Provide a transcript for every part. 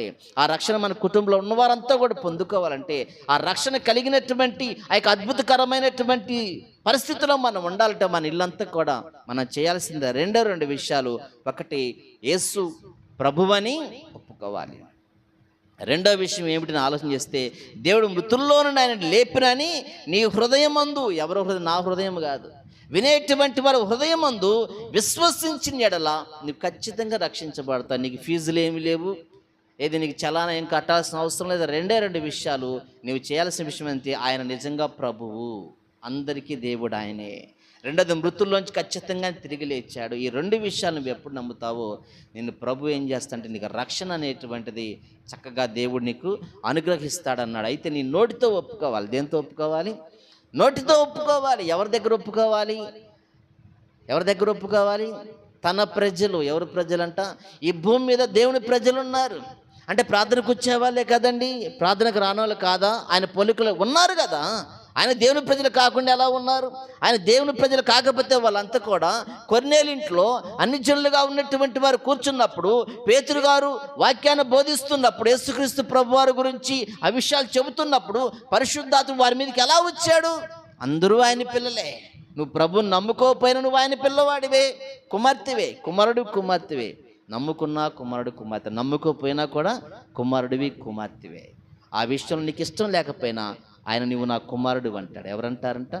పొందుకోవాలంటే ఆ రక్షణ మన కుటుంబంలో ఉన్నవారంతా కూడా పొందుకోవాలంటే ఆ రక్షణ కలిగినటువంటి ఆ యొక్క అద్భుతకరమైనటువంటి పరిస్థితిలో మనం ఉండాలంటే మన ఇల్లంతా కూడా మనం చేయాల్సిందే. రెండో రెండు విషయాలు. ఒకటి యేసు ప్రభువని ఒప్పుకోవాలి. రెండో విషయం ఏమిటని ఆలోచన చేస్తే దేవుడు మృతుల్లో నుండి ఆయన లేపినని నీ హృదయం అందు ఎవరి హృదయం? నా హృదయం కాదు. వినేటువంటి వారి హృదయం అందు విశ్వసించిన ఎడల నువ్వు ఖచ్చితంగా రక్షించబడతావు. నీకు ఫీజులు ఏమి లేవు ఏది నీకు చలానా ఏం కట్టాల్సిన అవసరం లేదు రెండే రెండు విషయాలు నీవు చేయాల్సిన విషయం ఏంటి? ఆయన నిజంగా ప్రభువు. అందరికీ దేవుడు ఆయనే. రెండోది మృతుల్లోంచి ఖచ్చితంగా తిరిగి లేచాడు. ఈ రెండు విషయాలు నువ్వు ఎప్పుడు నమ్ముతావో నేను ప్రభు ఏం చేస్తానంటే నీకు రక్షణ అనేటువంటిది చక్కగా దేవుడు నీకు అనుగ్రహిస్తాడన్నాడు. అయితే నీ నోటితో ఒప్పుకోవాలి. దేంతో ఒప్పుకోవాలి? నోటితో ఒప్పుకోవాలి. ఎవరి దగ్గర ఒప్పుకోవాలి? ఎవరి దగ్గర ఒప్పుకోవాలి? తన ప్రజలు. ఎవరు ప్రజలంట? ఈ భూమి మీద దేవుని ప్రజలు ఉన్నారు అంటే ప్రార్థనకు వచ్చేవాళ్ళే కదండి. ప్రార్థనకు రానోళ్ళు కాదా? ఆయన పొలికలు ఉన్నారు కదా. ఆయన దేవుని ప్రజలు కాకుండా ఎలా ఉన్నారు? ఆయన దేవుని ప్రజలు కాకపోతే వాళ్ళంతా కూడా కొన్నేళ్ళింట్లో అన్ని జనులుగా ఉన్నటువంటి వారు కూర్చున్నప్పుడు పేతురు గారు వాక్యాన్ని బోధిస్తున్నప్పుడు యేసుక్రీస్తు ప్రభు వారి గురించి ఆ విషయాలు చెబుతున్నప్పుడు పరిశుద్ధాత్మ వారి మీదకి ఎలా వచ్చాడు? అందరూ ఆయన పిల్లలే. నువ్వు ప్రభుని నమ్ముకోకపోయినా నువ్వు ఆయన పిల్లవాడివే. కుమార్తెవే. కుమారుడు కుమార్తెవే. నమ్ముకున్నా కుమారుడు కుమార్తె నమ్ముకోపోయినా కూడా కుమారుడివి కుమార్తెవే. ఆ విషయంలో నీకు ఇష్టం లేకపోయినా ఆయన నువ్వు నా కుమారుడు అంటాడు. ఎవరంటారంట?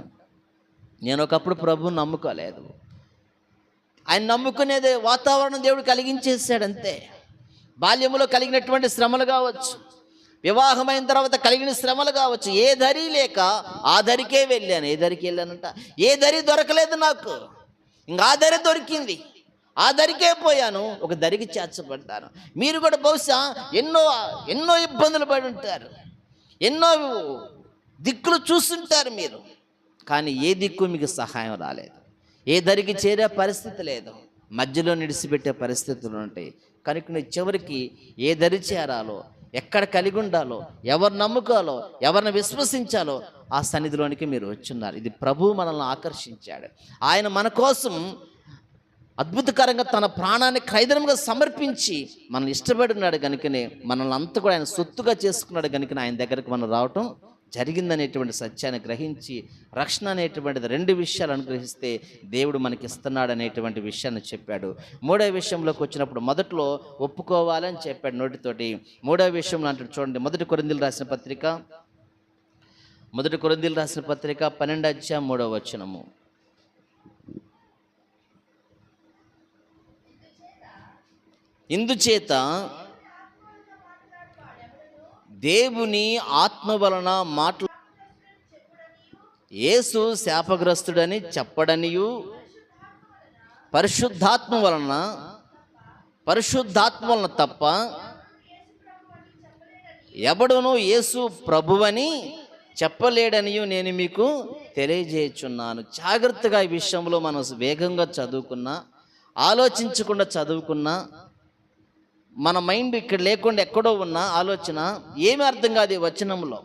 నేను ఒకప్పుడు ప్రభువుని నమ్ముకోలేదు. ఆయన నమ్ముకునేది వాతావరణం దేవుడు కలిగించేసాడు అంతే. బాల్యములో కలిగినటువంటి శ్రమలు కావచ్చు. వివాహమైన తర్వాత కలిగిన శ్రమలు కావచ్చు. ఏ ధరి లేక ఆ ధరికే వెళ్ళాను. ఏ ధరికి వెళ్ళానంట? ఏ ధరి దొరకలేదు నాకు. ఇంకా ఆ ధరి దొరికింది. ఆ దరికే పోయాను ఒక దరికి చేర్చబడ్డాను. మీరు కూడా బహుశా ఎన్నో ఎన్నో ఇబ్బందులు పడి ఉంటారు. ఎన్నో దిక్కులు చూస్తుంటారు మీరు. కానీ ఏ దిక్కు మీకు సహాయం రాలేదు. ఏ దరికి చేరే పరిస్థితి లేదు. మధ్యలో నిడిచిపెట్టే పరిస్థితులు ఉంటాయి. కనుక నువ్వు చివరికి ఏ దరి చేరాలో ఎక్కడ కలిగి ఉండాలో ఎవరు నమ్ముకోవాలో ఎవరిని విశ్వసించాలో ఆ సన్నిధిలోనికి మీరు వచ్చున్నారు. ఇది ప్రభువు మనల్ని ఆకర్షించాడు. ఆయన మన కోసం అద్భుతకరంగా తన ప్రాణాన్ని ఖైదనంగా సమర్పించి మనల్ని ఇష్టపడినాడు కనుకనే మనల్ని అంతా కూడా ఆయన సొత్తుగా చేసుకున్నాడు కనుక ఆయన దగ్గరకు మనం రావటం జరిగిందనేటువంటి సత్యాన్ని గ్రహించి రక్షణ అనేటువంటిది రెండు విషయాలు అనుగ్రహిస్తే దేవుడు మనకి ఇస్తున్నాడు అనేటువంటి విషయాన్ని చెప్పాడు. మూడో విషయంలోకి వచ్చినప్పుడు మొదట్లో ఒప్పుకోవాలని చెప్పాడు నోటితోటి. మూడో విషయంలో అంటే చూడండి మొదటి కొరిందీలు రాసిన పత్రిక మొదటి కొరిందీలు రాసిన పత్రిక పన్నెండు అధ్యాయం మూడో వచనము. ఇందుచేత దేవుని ఆత్మ వలన మాట్లా యేసు శాపగ్రస్తుడని చెప్పడనియు పరిశుద్ధాత్మ వలన పరిశుద్ధాత్మ వలన తప్ప ఎవడును యేసు ప్రభువని చెప్పలేడనియు నేను మీకు తెలియజేయుచున్నాను. జాగ్రత్తగా ఈ విషయంలో మనం వేగంగా చదువుకున్నా ఆలోచించకుండా చదువుకున్నా మన మైండ్ ఇక్కడ లేకుండా ఎక్కడో ఉన్న ఆలోచన ఏమి అర్థం కాదు వచనంలో.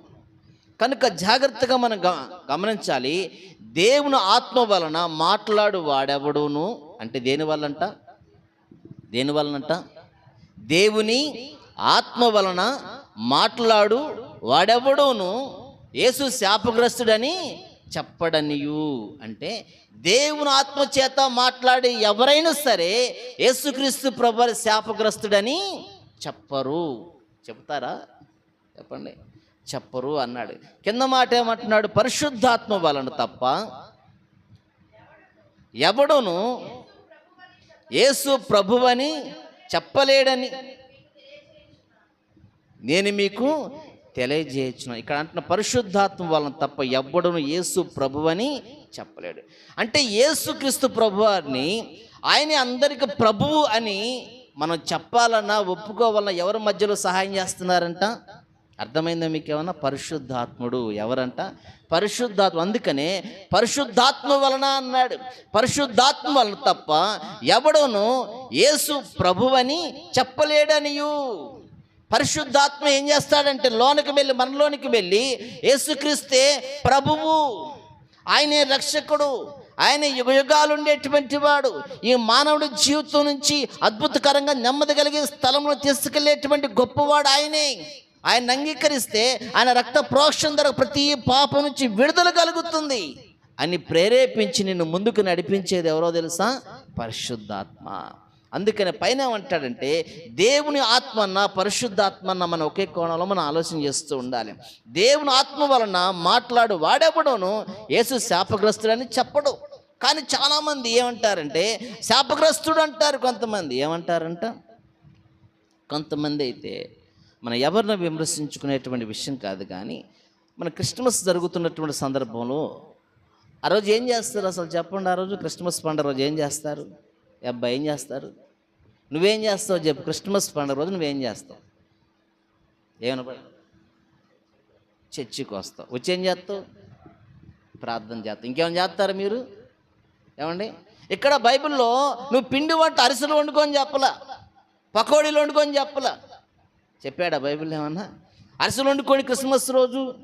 కనుక జాగ్రత్తగా మనం గ- గమనించాలి దేవుని ఆత్మ వలన మాట్లాడు వాడెవడును? అంటే దేని వల్లంట దేని వలనంట? దేవుని ఆత్మ వలన మాట్లాడు వాడెవడోను? యేసు శాపగ్రస్తుడని చెప్పడనియు అంటే దేవుని ఆత్మ చేత మాట్లాడి ఎవరైనా సరే యేసుక్రీస్తు ప్రభు శాపగ్రస్తుడని చెప్పరు. చెప్తారా చెప్పండి. చెప్పరు అన్నాడు. కింద మాట ఏమంటున్నాడు? పరిశుద్ధాత్మ వలన తప్ప ఎవడును యేసు ప్రభువని చెప్పలేడని నేను మీకు తెలియజేయచ్చును ఇక్కడ అంటున్న పరిశుద్ధాత్మ వలన తప్ప ఎవ్వడును యేసు ప్రభువని చెప్పలేడు. అంటే యేసుక్రీస్తు ప్రభువారిని ఆయన అందరికి ప్రభువు అని మనం చెప్పాలన్నా ఒప్పుకోవాలన్నా ఎవరి మధ్యలో సహాయం చేస్తున్నారంట? అర్థమైందా మీకు ఏమన్నా పరిశుద్ధాత్ముడు ఎవరంట? పరిశుద్ధాత్మ అందుకనే పరిశుద్ధాత్మ వలన అన్నాడు. పరిశుద్ధాత్మ వలన తప్ప ఎవడోను యేసు ప్రభువని చెప్పలేడనియు. పరిశుద్ధాత్మ ఏం చేస్తాడంటే లోనికి వెళ్ళి మనలోనికి వెళ్ళి యేసుక్రీస్తే ప్రభువు ఆయనే రక్షకుడు ఆయన యుగయుగాలు ఉండేటువంటి వాడు. ఈ మానవుడి జీవితం నుంచి అద్భుతకరంగా నెమ్మది కలిగే స్థలంలో తీసుకెళ్ళేటువంటి గొప్పవాడు ఆయనే. ఆయన అంగీకరిస్తే ఆయన రక్త ప్రోక్షణ ధర ప్రతి పాపం నుంచి విడుదల కలుగుతుంది అని ప్రేరేపించి నిన్ను ముందుకు నడిపించేది ఎవరో తెలుసా? పరిశుద్ధాత్మ. అందుకని పైన ఏమంటాడంటే దేవుని ఆత్మన్న పరిశుద్ధాత్మన్న మనం ఒకే కోణంలో మనం ఆలోచన చేస్తూ ఉండాలి. దేవుని ఆత్మ వలన మాట్లాడు వాడెవడోను యేసు శాపగ్రస్తుడని చెప్పడు. కానీ చాలామంది ఏమంటారంటే శాపగ్రస్తుడు అంటారు కొంతమంది. ఏమంటారంట? కొంతమంది అయితే మనం ఎవరిని విమర్శించుకునేటువంటి విషయం కాదు కానీ మన క్రిస్మస్ జరుగుతున్నటువంటి సందర్భంలో ఆ రోజు ఏం చేస్తారు అసలు చెప్పండి ఆ రోజు? క్రిస్మస్ పండుగ రోజు ఏం చేస్తారు? ఈ అబ్బాయి ఏం చేస్తారు? నువ్వేం చేస్తావు చెప్పు. క్రిస్మస్ పండుగ రోజు నువ్వేం చేస్తావు? ఏమన్నా చర్చికి వస్తావు. వచ్చి ఏం చేస్తావు? ప్రార్థన చేస్తావు. ఇంకేమైనా చేస్తారా మీరు? ఏమండి? ఇక్కడ బైబిల్లో నువ్వు పిండి వంట అరిసెలు వండుకొని చెప్పలా. పకోడీలు వండుకొని చెప్పలా. చెప్పాడా బైబిల్ ఏమన్నా? అరిసెలు వండుకొని క్రిస్మస్ రోజు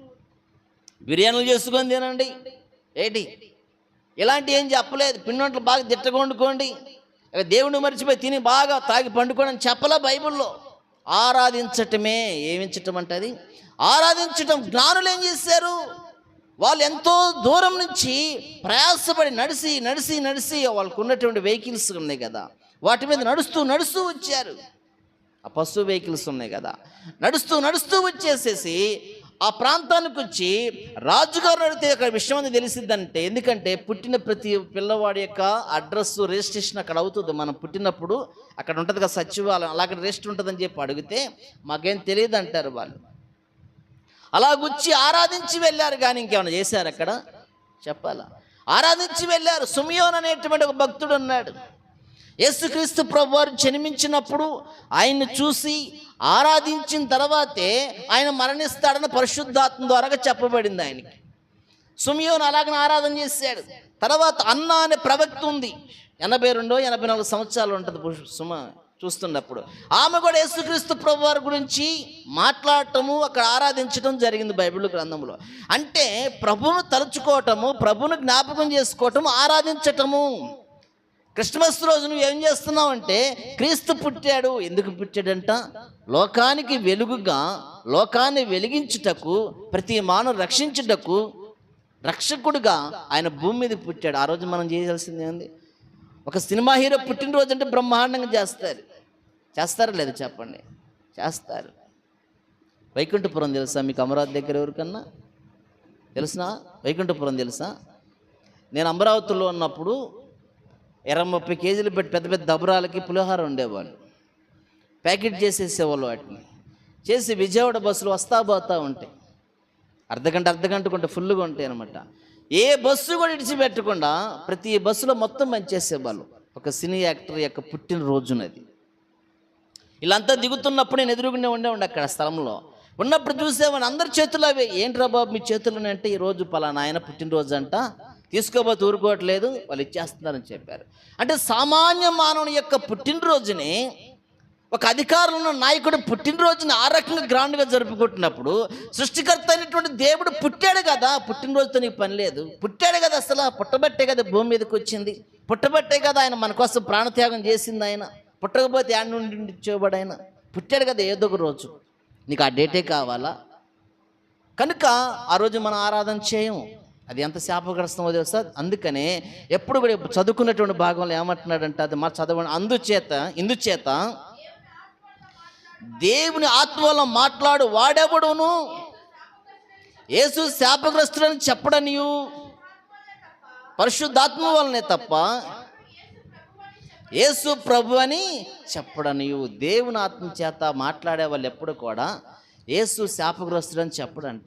బిర్యానీలు చేసుకొని తినండి. ఏంటి? ఇలాంటి ఏం చెప్పలేదు. పిండి వంటలు బాగా దిట్టగా వండుకోండి. దేవుని మర్చిపోయి తిని బాగా తాగి పండుకోవడం చెప్పలే చెప్పలా బైబిల్లో. ఆరాధించటమే ఏమించటం అంటది ఆరాధించటం జ్ఞానులు ఏం చేశారు? వాళ్ళు ఎంతో దూరం నుంచి ప్రయాసపడి నడిచి నడిచి నడిచి వాళ్ళకు ఉన్నటువంటి వెహికల్స్ ఉన్నాయి కదా. వాటి మీద నడుస్తూ నడుస్తూ వచ్చారు. ఆ పశు వెహికల్స్ ఉన్నాయి కదా. నడుస్తూ నడుస్తూ వచ్చేసేసి ఆ ప్రాంతానికి వచ్చి రాజుగారు అడిగితే అక్కడ విషయం అనేది తెలిసిద్దంటే ఎందుకంటే పుట్టిన ప్రతి పిల్లవాడి యొక్క అడ్రస్ రిజిస్ట్రేషన్ అక్కడ అవుతుంది. మనం పుట్టినప్పుడు అక్కడ ఉంటుంది కదా సచివాలయం అలాగే రిజిస్టర్ ఉంటుందని చెప్పి అడిగితే మాకేం తెలియదు అంటారు వాళ్ళు. అలాగొచ్చి ఆరాధించి వెళ్ళారు కానీ ఇంకేమైనా చేశారు అక్కడ? చెప్పాలా? ఆరాధించి వెళ్ళారు. సుమియోన్ అనేటువంటి ఒక భక్తుడు ఉన్నాడు. యేసుక్రీస్తు ప్రభు వారు జన్మించినప్పుడు ఆయన్ని చూసి ఆరాధించిన తర్వాతే ఆయన మరణిస్తాడని పరిశుద్ధాత్మ ద్వారా చెప్పబడింది ఆయనకి. సుమియోను అలాగనే ఆరాధన చేశాడు. తర్వాత అన్న అనే ప్రవక్త ఉంది. ఎనభై రెండో ఎనభై నాలుగు సంవత్సరాలు ఉంటుంది సుమ చూస్తున్నప్పుడు. ఆమె కూడా యేసుక్రీస్తు ప్రభు వారి గురించి మాట్లాడటము అక్కడ ఆరాధించటం జరిగింది బైబిల్ గ్రంథంలో. అంటే ప్రభువును తలుచుకోవటము ప్రభువును జ్ఞాపకం చేసుకోవటము ఆరాధించటము. క్రిస్మస్ రోజు నువ్వు ఏం చేస్తున్నావు అంటే క్రీస్తు పుట్టాడు ఎందుకు పుట్టాడంట? లోకానికి వెలుగుగా లోకాన్ని వెలిగించుటకు ప్రతి మానవ రక్షించుటకు రక్షకుడుగా ఆయన భూమి మీద పుట్టాడు. ఆ రోజు మనం చేయాల్సింది ఏంది? ఒక సినిమా హీరో పుట్టినరోజు అంటే బ్రహ్మాండంగా చేస్తారు. చేస్తారా లేదు చెప్పండి. చేస్తారు. వైకుంఠపురం తెలుసా? మీకు అమరావతి దగ్గర ఎవరికన్నా? తెలుసునా వైకుంఠపురం తెలుసా? నేను అమరావతిలో ఉన్నప్పుడు ఇరవై ముప్పై కేజీలు పెట్టి పెద్ద పెద్ద దబరాలకి పులిహోర ఉండేవాళ్ళు ప్యాకెట్ చేసేసేవాళ్ళు వాటిని. చేసి విజయవాడ బస్సులు వస్తా పోతా ఉంటాయి. అర్ధగంట అర్ధగంట కొంటే ఫుల్గా ఉంటాయి అనమాట ఏ బస్సు కూడా ఇడిచిపెట్టకుండా ప్రతి బస్సులో మొత్తం పనిచేసేవాళ్ళు ఒక సినీ యాక్టర్ యొక్క పుట్టినరోజునది. వీళ్ళంతా దిగుతున్నప్పుడు నేను ఎదురుగుండే ఉండేవాడి అక్కడ స్థలంలో. ఉన్నప్పుడు చూసేవాడిని అందరి చేతులు అవే. ఏంట్రా బాబు మీ చేతులు అంటే ఈ రోజు పలానా ఆయన పుట్టినరోజు అంట తీసుకోబోతే ఊరుకోవట్లేదు వాళ్ళు ఇచ్చేస్తున్నారని చెప్పారు. అంటే సామాన్య మానవుని యొక్క పుట్టినరోజుని ఒక అధికారులను నాయకుడు పుట్టినరోజుని ఆ రకంగా గ్రాండ్గా జరుపుకుంటున్నప్పుడు సృష్టికర్త అయినటువంటి దేవుడు పుట్టాడు కదా పుట్టినరోజుతో నీకు పని లేదు. పుట్టాడు కదా అసలు పుట్టబట్టే కదా భూమి మీదకి వచ్చింది. పుట్టబట్టే కదా ఆయన మన కోసం ప్రాణత్యాగం చేసింది ఆయన. పుట్టకపోతే యాడ్ నుండి ఇచ్చేవాడు ఆయన. పుట్టాడు కదా ఏదో ఒక రోజు. నీకు ఆ డేటే కావాలా? కనుక ఆ రోజు మనం ఆరాధన చేయము అది ఎంత శాపగ్రస్తమో తెలుసా? అందుకనే ఎప్పుడు కూడా చదువుకున్నటువంటి భాగంలో ఏమంటున్నాడంటే అది మా చదవండి. అందుచేత ఇందుచేత దేవుని ఆత్మలో మాట్లాడు వాడెవడును? యేసు శాపగ్రస్తుడని చెప్పడనియు. పరిశుద్ధాత్మ వలనే తప్ప యేసు ప్రభు అని చెప్పడనియు. దేవుని ఆత్మ చేత మాట్లాడే వాళ్ళు ఎప్పుడు కూడా యేసు శాపగ్రస్తుడని చెప్పడంట.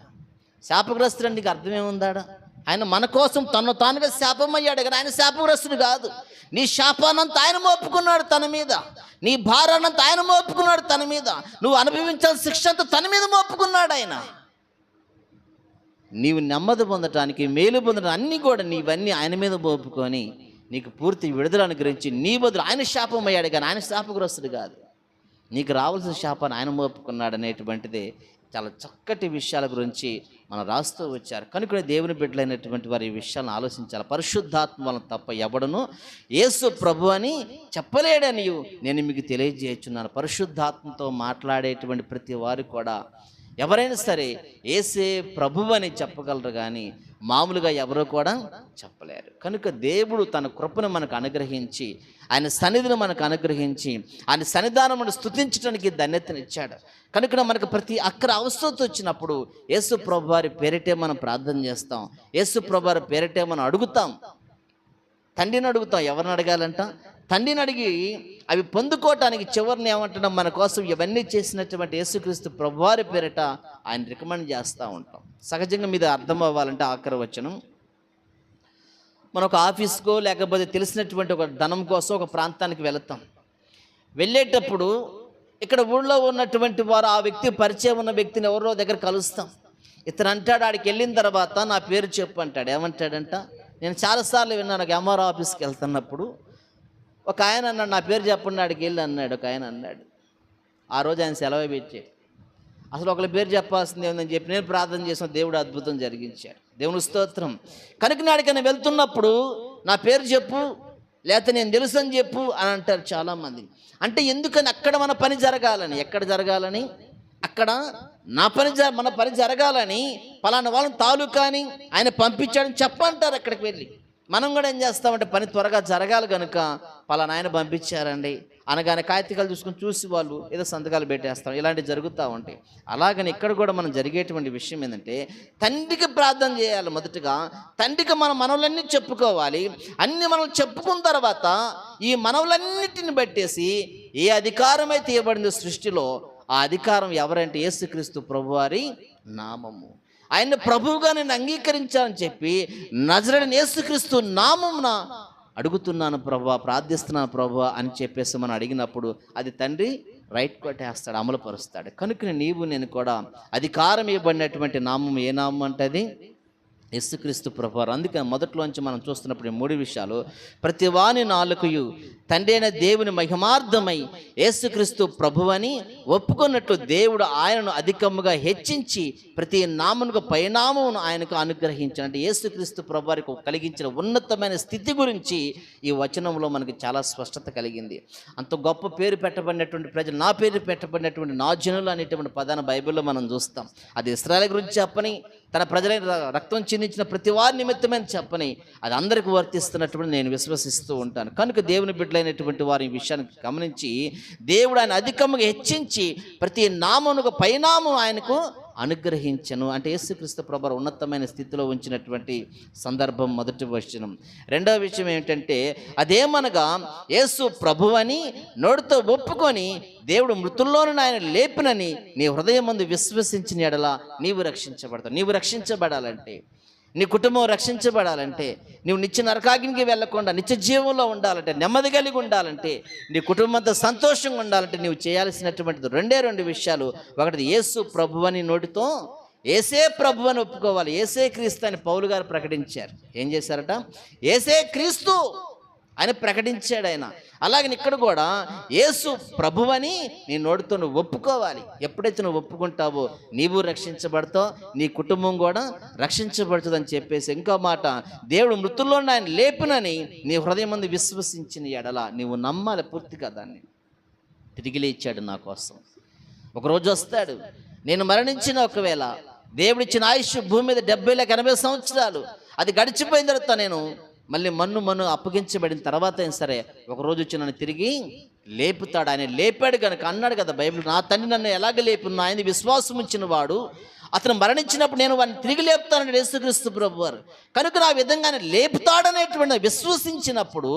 శాపగ్రస్తుడు నీకు అర్థమేముందాడా? ఆయన మన కోసం తను తానుగా శాపం అయ్యాడు కానీ ఆయన శాపగ్రస్తుడు కాదు. నీ శాపానంత ఆయన మోపుకున్నాడు తన మీద. నీ భారానంత ఆయన మోపుకున్నాడు తన మీద. నువ్వు అనుభవించాల్సిన శిక్ష అంతా తన మీద మోపుకున్నాడు ఆయన. నీవు నెమ్మది పొందటానికి మేలు పొందడానికి అన్నీ కూడా నీవన్నీ ఆయన మీద మోపుకొని నీకు పూర్తి విడుదల అనుగ్రహించి నీ బదులు ఆయన శాపం అయ్యాడు కానీ ఆయన శాపగ్రస్తుడు కాదు. నీకు రావాల్సిన శాపాన్ని ఆయన మోపుకున్నాడు అనేటువంటిది చాలా చక్కటి విషయాల గురించి మనం రాస్తూ వచ్చారు. కనుక దేవుని బిడ్డలైనటువంటి వారి ఈ విషయాలను ఆలోచించాలి. పరిశుద్ధాత్మ వలన తప్ప ఎవడను యేసు ప్రభు అని చెప్పలేడని నేను మీకు తెలియజేస్తున్నాను. పరిశుద్ధాత్మతో మాట్లాడేటువంటి ప్రతి వారు కూడా ఎవరైనా సరే ఏసే ప్రభు అని చెప్పగలరు కానీ మామూలుగా ఎవరు కూడా చెప్పలేరు. కనుక దేవుడు తన కృపను మనకు అనుగ్రహించి ఆయన సన్నిధిని మనకు అనుగ్రహించి ఆయన సన్నిధానమును స్థుతించడానికి ధన్యతనిచ్చాడు. కనుక మనకు ప్రతి అక్కర అవసరం వచ్చినప్పుడు యేసు ప్రభువారి పేరిటే మనం ప్రార్థన చేస్తాం. యేసు ప్రభువారి పేరిటే మనం అడుగుతాం. తండ్రిని అడుగుతాం. ఎవరిని అడగాలంట? తండ్రిని అడిగి అవి పొందుకోవటానికి చివరిని ఏమంటున్నాం మన కోసం ఇవన్నీ చేసినటువంటి యేసుక్రీస్తు ప్రభువారి పేరిట ఆయన రికమెండ్ చేస్తూ ఉంటాం. సహజంగా మీద అర్థం అవ్వాలంటే ఆఖరి వచ్చనం మనం ఒక ఆఫీస్కో లేకపోతే తెలిసినటువంటి ఒక ధనం కోసం ఒక ప్రాంతానికి వెళతాం. వెళ్ళేటప్పుడు ఇక్కడ ఊళ్ళో ఉన్నటువంటి వారు ఆ వ్యక్తి పరిచయం ఉన్న వ్యక్తిని ఎవరో దగ్గర కలుస్తాం. ఇతను అంటాడు ఆడికి వెళ్ళిన తర్వాత నా పేరు చెప్పు అంటాడు. ఏమంటాడంట? నేను చాలాసార్లు విన్నాను ఒక ఎంఆర్ ఆఫీస్కి వెళ్తున్నప్పుడు ఒక ఆయన అన్నాడు నా పేరు చెప్పండి ఆడికి వెళ్ళి అన్నాడు ఒక ఆయన అన్నాడు. ఆ రోజు ఆయన సెలవు పెట్టాడు. అసలు ఒకరి పేరు చెప్పాల్సింది ఏమని చెప్పి నేను ప్రార్థన చేసిన దేవుడు అద్భుతం జరిగించాడు. దేవుని స్తోత్రం. కనుక నాడికైనా వెళ్తున్నప్పుడు నా పేరు చెప్పు లేకపోతే నేను తెలుసు అని చెప్పు అని అంటారు చాలామంది. అంటే ఎందుకని అక్కడ మన పని జరగాలని? ఎక్కడ జరగాలని? అక్కడ నా పని జ మన పని జరగాలని? పలానా వాళ్ళని తాలూకాని ఆయన పంపించాడని చెప్పంటారు అక్కడికి వెళ్ళి. మనం కూడా ఏం చేస్తామంటే పని త్వరగా జరగాలి కనుక పలానా ఆయన పంపించారండి. అనగానే కాగితాలు చూసుకొని చూసి వాళ్ళు ఏదో సంతకాలు పెట్టేస్తాం. ఇలాంటివి జరుగుతూ ఉంటాయి. అలాగని ఇక్కడ కూడా మనం జరిగేటువంటి విషయం ఏంటంటే తండ్రికి ప్రార్థన చేయాలి మొదటగా. తండ్రికి మన మనవులన్నీ చెప్పుకోవాలి. అన్ని మనం చెప్పుకున్న తర్వాత ఈ మనవులన్నిటిని బట్టేసి ఏ అధికారం అయితే ఇవ్వబడిందో సృష్టిలో ఆ అధికారం ఎవరంటే యేసుక్రీస్తు ప్రభువారి నామము. ఆయన ప్రభువుగా నేను అంగీకరించాలని చెప్పి నజరని యేసుక్రీస్తు నామంన అడుగుతున్నాను ప్రభా ప్రార్థిస్తున్నాను ప్రభా అని చెప్పేసి మనం అడిగినప్పుడు అది తండ్రి రైట్ కొట్టేస్తాడు అమలుపరుస్తాడు. కనుక నీవు నేను కూడా అధికారం ఇవ్వబడినటువంటి నామం ఏ నామం అంటే యేసుక్రీస్తు ప్రభువారు. అందుకే మొదట్లోంచి మనం చూస్తున్నప్పుడు మూడు విషయాలు. ప్రతి వాని నాలుకయు తండ్రి అయిన దేవుని మహిమార్థమై యేసుక్రీస్తు ప్రభువని ఒప్పుకున్నట్లు దేవుడు ఆయనను అధికముగా హెచ్చించి ప్రతి నామనుకు పరిణామమును ఆయనకు అనుగ్రహించిన అంటే యేసుక్రీస్తు ప్రభువారికి కలిగించిన ఉన్నతమైన స్థితి గురించి ఈ వచనంలో మనకి చాలా స్పష్టత కలిగింది. అంత గొప్ప పేరు పెట్టబడినటువంటి ప్రజలు నా పేరు పెట్టబడినటువంటి నా జనులు అనేటువంటి పదాన్ని బైబిల్లో మనం చూస్తాం. అది ఇస్రాయల్ గురించి చెప్పని తన ప్రజలైన ర- రక్తం చిందించిన ప్రతి వారి నిమిత్తమైన చెప్పని అది అందరికీ వర్తిస్తున్నటువంటి నేను విశ్వసిస్తూ ఉంటాను. కనుక దేవుని బిడ్డలైనటువంటి వారి విషయాన్ని గమనించి దేవుడు ఆయన అధికముగా హెచ్చించి ప్రతి నామమునకు పైనామం ఆయనకు అనుగ్రహించను. అంటే యేసుక్రీస్తు ప్రభు ఉన్నతమైన స్థితిలో ఉంచినటువంటి సందర్భం మొదటి వచనం. రెండవ విషయం ఏమిటంటే అదేమనగా యేసు ప్రభువని నోటితో ఒప్పుకొని దేవుడు మృతుల్లోనూ ఆయన లేపినని నీ హృదయం ముందు విశ్వసించిన ఎడల నీవు రక్షించబడతావు. నీవు రక్షించబడాలంటే నీ కుటుంబం రక్షించబడాలంటే నువ్వు నిత్య నరకాగ్నికి వెళ్ళకుండా నిత్య జీవంలో ఉండాలంటే నెమ్మది కలిగి ఉండాలంటే నీ కుటుంబంతో సంతోషంగా ఉండాలంటే నువ్వు చేయాల్సినటువంటిది రెండే రెండు విషయాలు. ఒకటి యేసు ప్రభు అని నోటితో ఏసే ప్రభు అని ఒప్పుకోవాలి. ఏసే క్రీస్తు అని పౌలు గారు ప్రకటించారు. ఏం చేశారట? ఏసే క్రీస్తు అని ప్రకటించాడు ఆయన. అలాగే ఇక్కడ కూడా యేసు ప్రభువని నీ నోటితో నువ్వు ఒప్పుకోవాలి. ఎప్పుడైతే నువ్వు ఒప్పుకుంటావో నీవు రక్షించబడతావు నీ కుటుంబం కూడా రక్షించబడుతుందని చెప్పేసి ఇంకో మాట దేవుడు మృతుల్లో ఆయన లేపునని నీ హృదయం ముందు విశ్వసించిన ఎడల నీవు నమ్మాలి పూర్తిగా దాన్ని. తిరిగి లేచాడు నా కోసం. ఒకరోజు వస్తాడు. నేను మరణించిన ఒకవేళ దేవుడిచ్చిన ఆయుష్ భూమి మీద డెబ్బై లేక ఎనభై సంవత్సరాలు. అది గడిచిపోయిన తర్వాత నేను మళ్ళీ మన్ను మన్ను అప్పగించబడిన తర్వాత అయినా సరే ఒకరోజు వచ్చి నన్ను తిరిగి లేపుతాడు. ఆయన లేపాడు కనుక అన్నాడు కదా బైబిల్ నా తండ్రి నన్ను ఎలాగ లేపున్నా ఆయన విశ్వాసం ఇచ్చిన వాడు. అతను మరణించినప్పుడు నేను వాడిని తిరిగి లేపుతానని యేసుక్రీస్తు ప్రభు వారు కనుక నా విధంగా ఆయన లేపుతాడనేటువంటి విశ్వసించినప్పుడు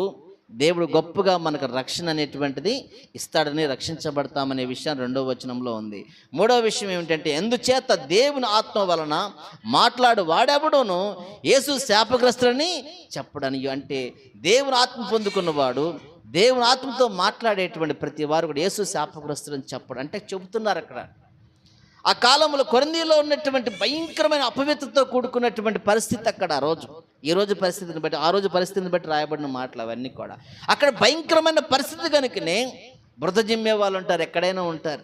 దేవుడు గొప్పగా మనకు రక్షణ అనేటువంటిది ఇస్తాడని రక్షించబడతామనే విషయం రెండో వచనంలో ఉంది. మూడో విషయం ఏమిటంటే ఎందుచేత దేవుని ఆత్మ వలన మాట్లాడు వాడెవడోను? యేసు శాపగ్రస్తులని చెప్పడని అంటే దేవుని ఆత్మ పొందుకున్నవాడు దేవుని ఆత్మతో మాట్లాడేటువంటి ప్రతి వారు కూడా యేసు శాపగ్రస్తులని చెప్పడం. అంటే చెబుతున్నారు అక్కడ. ఆ కాలంలో కొరందీలో ఉన్నటువంటి భయంకరమైన అపవిత్రతో కూడుకున్నటువంటి పరిస్థితి అక్కడ ఆ రోజు. ఈ రోజు పరిస్థితిని బట్టి ఆ రోజు పరిస్థితిని బట్టి రాయబడిన మాటలు అవన్నీ కూడా. అక్కడ భయంకరమైన పరిస్థితి కనుకనే బురద జిమ్మే వాళ్ళు ఉంటారు ఎక్కడైనా ఉంటారు.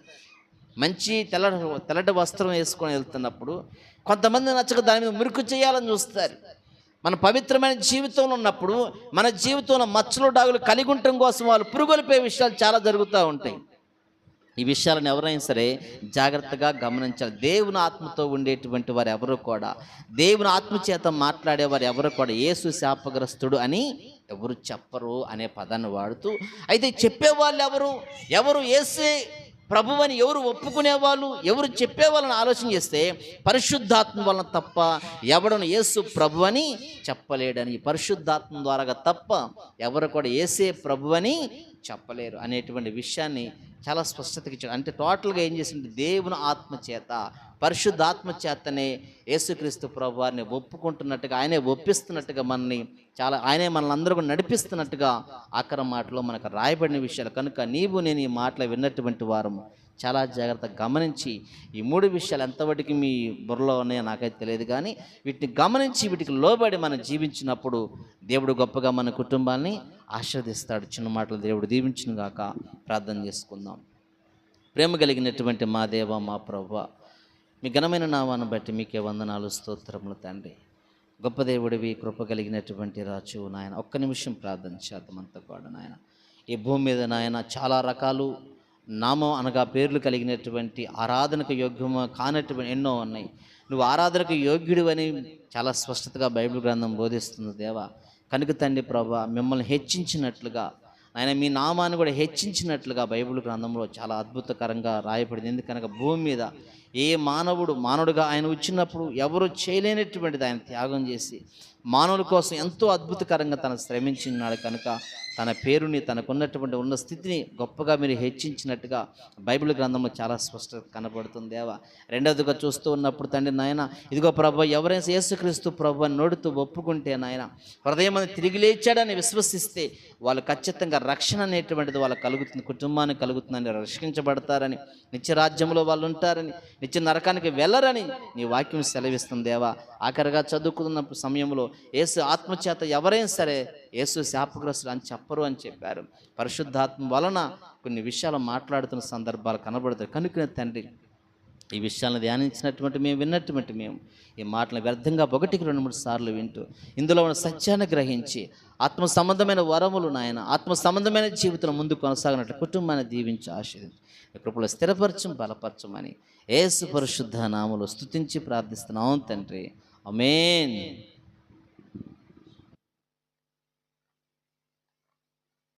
మంచి తెల్ల తెల్లటి వస్త్రం వేసుకొని వెళ్తున్నప్పుడు కొంతమంది నచ్చక దాని మీద మురికి చేయాలని చూస్తారు. మన పవిత్రమైన జీవితంలో ఉన్నప్పుడు మన జీవితంలో మచ్చలు డాగులు కలిగి ఉండటం కోసం వాళ్ళు పురుగులిపోయే విషయాలు చాలా జరుగుతూ ఉంటాయి. ఈ విషయాలను ఎవరైనా సరే జాగ్రత్తగా గమనించాలి. దేవుని ఆత్మతో ఉండేటువంటి వారు ఎవరు కూడా దేవుని ఆత్మ చేత మాట్లాడేవారు ఎవరు కూడా యేసు శాపగ్రస్తుడు అని ఎవరు చెప్పరు అనే పదాన్ని వాడుతూ అయితే చెప్పేవాళ్ళు ఎవరు? ఎవరు? ఏసే ప్రభు అని ఎవరు ఒప్పుకునేవాళ్ళు ఎవరు చెప్పేవాళ్ళని ఆలోచన చేస్తే పరిశుద్ధాత్మ వలన తప్ప ఎవడను యేసు ప్రభు అని చెప్పలేడని పరిశుద్ధాత్మ ద్వారా తప్ప ఎవరు కూడా ఏసే ప్రభు అని చెప్పలేరు అనేటువంటి విషయాన్ని చాలా స్పష్టతగా ఇచ్చాడు అంటే టోటల్గా ఏం చేసింది దేవుని ఆత్మ చేత పరిశుద్ధాత్మ చేతనే యేసుక్రీస్తు ప్రభు వారిని ఒప్పుకుంటున్నట్టుగా ఆయనే ఒప్పిస్తున్నట్టుగా మనని చాలా ఆయనే మనల్ని అందరూ కూడా నడిపిస్తున్నట్టుగా అక్కడ మాటలో మనకు రాయబడిన విషయాలు. కనుక నీవు నేను ఈ మాటలు విన్నటువంటి వారము చాలా జాగ్రత్తగా గమనించి ఈ మూడు విషయాలు ఎంతవరకు మీ బుర్రలో ఉన్నాయో నాకైతే తెలియదు కానీ వీటిని గమనించి వీటికి లోబడి మనం జీవించినప్పుడు దేవుడు గొప్పగా మన కుటుంబాన్ని ఆశీర్దిస్తాడు చిన్న మాటలు దేవుడు దీవించిన గాక ప్రార్థన చేసుకుందాం. ప్రేమ కలిగినటువంటి మా దేవ మా ప్రభు మీ ఘనమైన నామాన్ని బట్టి మీకే వందనాలు స్తోత్రములు తండ్రి. గొప్ప దేవుడివి కృప కలిగినటువంటి రాజు నాయన. ఒక్క నిమిషం ప్రార్థన చేద్దామంతా కూడా నాయన. ఈ భూమి మీద నాయన చాలా రకాలు నామం అనగా పేర్లు కలిగినటువంటి ఆరాధనకు యోగ్యము కానటువంటి ఎన్నో ఉన్నాయి. నువ్వు ఆరాధనకు యోగ్యుడు అని చాలా స్పష్టతగా బైబిల్ గ్రంథం బోధిస్తుంది దేవా. కనుక తండ్రి ప్రభా మిమ్మల్ని హెచ్చించినట్లుగా ఆయన మీ నామాన్ని కూడా హెచ్చించినట్లుగా బైబిల్ గ్రంథంలో చాలా అద్భుతకరంగా రాయబడింది. ఎందుకనగా భూమి మీద ఏ మానవుడు మానవుడిగా ఆయన వచ్చినప్పుడు ఎవరు చేయలేనటువంటిది ఆయన త్యాగం చేసి మానవుల కోసం ఎంతో అద్భుతకరంగా తను శ్రమించినాడు కనుక తన పేరుని తనకున్నటువంటి ఉన్న స్థితిని గొప్పగా మీరు హెచ్చించినట్టుగా బైబిల్ గ్రంథంలో చాలా స్పష్టత కనబడుతుంది. దేవా రెండవదిగా చూస్తూ ఉన్నప్పుడు తండ్రి నాయన ఇదిగో ప్రభు ఎవరైనా యేసుక్రీస్తు ప్రభు అని నోడుతూ ఒప్పుకుంటే నాయన హృదయం అని తిరిగి లేచాడని విశ్వసిస్తే వాళ్ళు ఖచ్చితంగా రక్షణ అనేటువంటిది వాళ్ళకి కలుగుతుంది కుటుంబానికి కలుగుతుందని రక్షించబడతారని నిత్యరాజ్యంలో వాళ్ళు ఉంటారని నిత్య నరకానికి వెళ్ళరని నీ వాక్యం సెలవిస్తుంది దేవా. ఆఖరిగా చదువుకున్న సమయంలో ఏసు ఆత్మచేత ఎవరైనా సరే ఏసు శాపగ్రస్తులు అని చెప్పరు అని చెప్పారు. పరిశుద్ధాత్మ వలన కొన్ని విషయాలు మాట్లాడుతున్న సందర్భాలు కనబడతాయి. కనుక తండ్రి ఈ విషయాలను ధ్యానించినటువంటి మేము విన్నటువంటి మేము ఈ మాటలు వ్యర్థంగా ఒకటికి రెండు మూడు సార్లు వింటూ ఇందులో ఉన్న సత్యాన్ని గ్రహించి ఆత్మ సంబంధమైన వరములు నాయన ఆత్మ సంబంధమైన జీవితం ముందు కొనసాగినట్లు కుటుంబాన్ని దీవించి ఆశీర్వించి కృపలో స్థిరపరచం బలపరచమని ఏసు పరిశుద్ధ నామలు స్థుతించి ప్రార్థిస్తున్నాం తండ్రి. అమేన్